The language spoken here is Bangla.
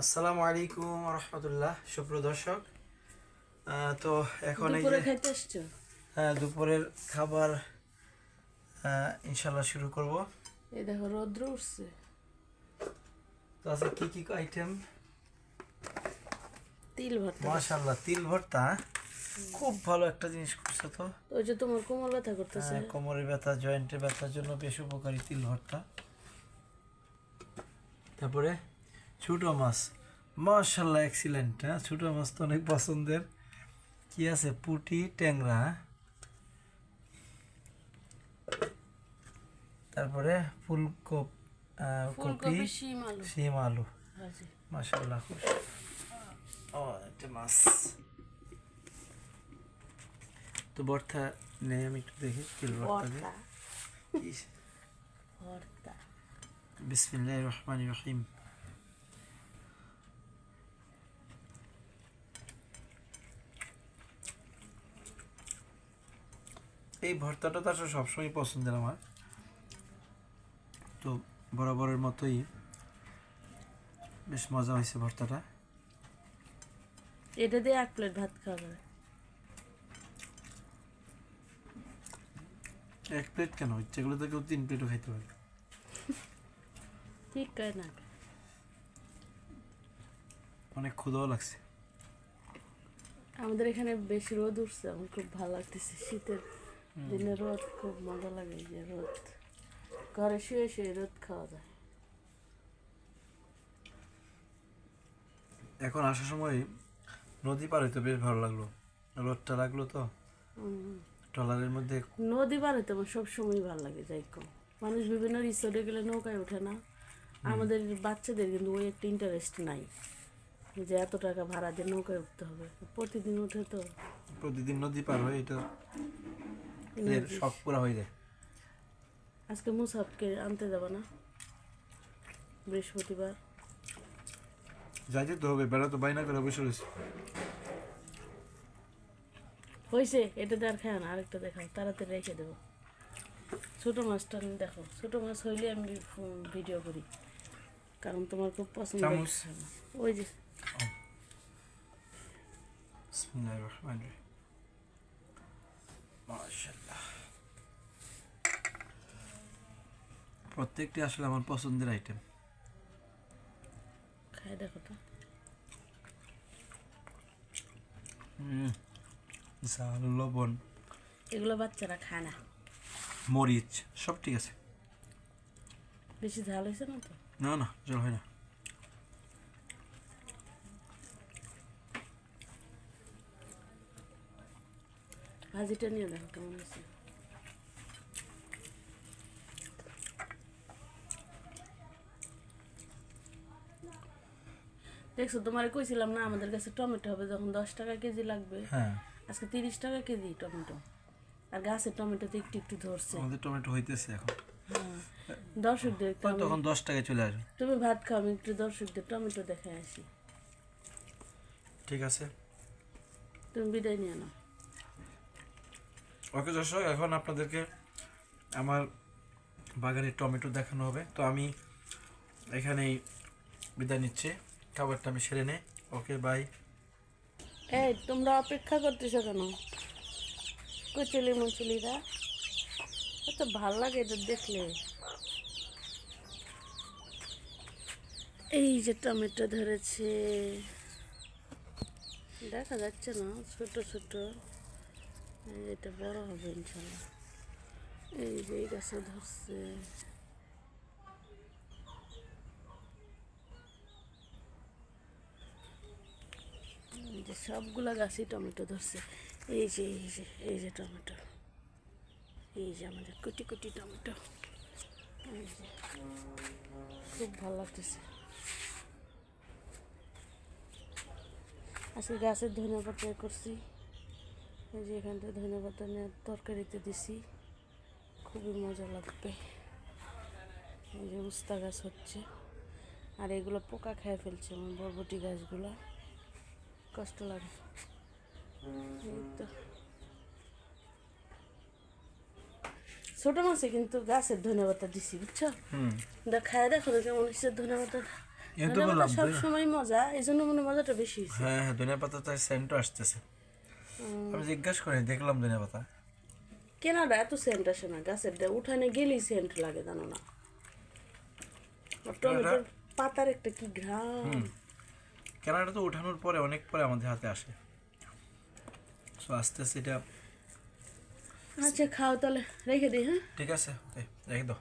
আসসালামু আলাইকুম রহমতুল্লাহ সুপ্রিয় দর্শক। তো এখন এই যে হ্যাঁ, দুপুরের খাবার ইনশাল্লাহ শুরু করব। এই দেখো রৌদ্র উঠছে। তো আছে কি কি আইটেম তিল ভর্তা। মাশাল্লাহ তিল ভর্তা খুব ভালো একটা জিনিস করছে তো। ওই যে তোমার কোমর ব্যথা করতেছে হ্যাঁ, কোমরের ব্যথা জয়েন্টের ব্যথার জন্য বেশ উপকারী তিল ভর্তা। তারপরে ছোট মাছ। মাশাল্লাহ এক্সিলেন্ট হ্যাঁ? ছোট মাছ তো অনেক পছন্দের। কি আছে? পুটি ট্যাংরা? তারপরে ফুলকপ কপি ফুলকপি শিম আলু। মাশাল্লাহ খুব ও একটা মাছ। তো ভর্তা নেই আমি একটু দেখি তিল ভর্তা। বিসমিল্লাহির রহমানির রহিম। এই ভর্তাটা তো আসলে সবসময় পছন্দের আমার। তো বরাবরের মতোই বেশ মজা হয়েছে ভর্তাটা। এটা দিয়ে এক প্লেট ভাত খাওয়া যাবে এক প্লেট কেন? ইচ্ছেগুলো তো কেউ তিন প্লেটও খাইতে পারে। ঠিক কয় না। অনেক ক্ষুদাও লাগছে। আমাদের এখানে বেশি রোদ উঠছে আমার খুব ভালো লাগতেছে শীতের। দিনে রোদ খুব মজা লাগে যে রোদ। ঘরে শুয়ে শুয়ে রোদ খাওয়া যায়। এখন আসার সময় নদী পার হইতে বেশ ভালো লাগল। রোদটা লাগল তো। ট্রলারের মধ্যে নদী পারে তো আমার সবসময় ভালো লাগে যাই কম মানুষ বিভিন্ন রিসোর্টে গেলে নৌকায় ওঠে না। আমাদের বাচ্চাদের কিন্তু ওই একটা ইন্টারেস্ট নাই। যে এত টাকা ভাড়া দিয়ে নৌকায় উঠতে হবে। প্রতিদিন উঠে তো। প্রতিদিন নদী পার হয়ে এটা এর শখ পুরা হয়ে যায়। আজকে মুসাফকে আনতে যাব না। বৃহস্পতিবার। যাইতে তো হবে বেড়া তো বাইনা করে বসে রয়েছে। হয়েছে এটাতে আর খায় না আরেকটা দেখাও তাড়াতাড়ি রেখে দেবো। ছোটো মাছটা দেখো ছোটো মাছ হইলে আমি ভিডিও করি। কারণ তোমার খুব পছন্দ? ওই যে। প্রত্যেকটি আসলে আমার পছন্দের আইটেম খায় দেখো তো। ঝাল লবণ। এগুলো বাচ্চারা খায় না। মরিচ সব ঠিক আছে। বেশি ঝাল হয়েছে না তো? না না জল হয় না। ভাজিটা নিয়ে দেখো কেমন আছে দেখছ তোমার কইছিলাম না আমাদের কাছে টমেটো হবে যখন দশ টাকা কেজি লাগবে। হ্যাঁ। আজকে তিরিশ টাকা কেজি টমেটো। আর গাছের টমেটোতে একটু একটু ধরছে। আমাদের টমেটো হইতেছে এখন। হ্যাঁ দর্শকদের তখন দশ টাকায় চলে আসবে। তুমি ভাত খাও আমি একটু দর্শকদের টমেটো দেখে আসি। ঠিক আছে। তুমি বিদায় নিয়ে নাও। ওকে দর্শক, এখন আপনাদেরকে আমার বাগানের টমেটো দেখানো হবে। তো আমি এখানেই বিদায় নিচ্ছি। খাবারটা আমি সেরে নেই। Okay, bye. এই, তোমরা অপেক্ষা করতেছো কেন? কচুলি মুচুলিরা? এত ভালো লাগে এটা দেখলে। এই যে টমেটো ধরেছে। দেখা যাচ্ছে না, ছোট ছোট। এটা বড় হবে ইনশাল্লাহ। এই যে এই গাছে ধরছে। যে সবগুলা গাছই টমেটো ধরছে। এই যে এই যে এই যে টমেটো। এই যে আমাদের কুটি কুটি টমেটো। খুব ভালো লাগতেছে। আজকে গাছের ধনে পাতা করছি। এই যে এখানটা ধনে পাতা নিয়ে তরকারিতে দিছি। খুবই মজা লাগবে। এই যে উস্তা গাছ হচ্ছে। আর এগুলো পোকা খেয়ে ফেলছে আমার বরবটি গাছগুলো। কষ্ট লাগে। এই তো। ছোট মাছে কিন্তু গাছের ধনে পাতা দিছি বুঝছ? দেখায় দেখো কেমন হচ্ছে ধনে পাতা এই তো ধনে বললাম পাতা সবসময় মজা এই জন্য মনে মজাটা বেশি হ্যাঁ হ্যাঁ ধনিয়া পাতা তার সেন্টও আসতেছে। আমি জিজ্ঞাসা করি দেখলাম ধনিয়া পাতা। কেনাটা এত সেন্ট আসে না গাছের উঠানে গেলেই সেন্ট লাগে জানো না? টমেটোর পাতার একটা কি ঘ্রাণ। কেনাডা তো উঠানোর পরে অনেক পরে আমাদের হাতে আসে। সো আস্তে আস্তে এটা আচ্ছা খাও তাহলে রেখে দিই হ্যাঁ? ঠিক আছে ওকে রেখে দাও।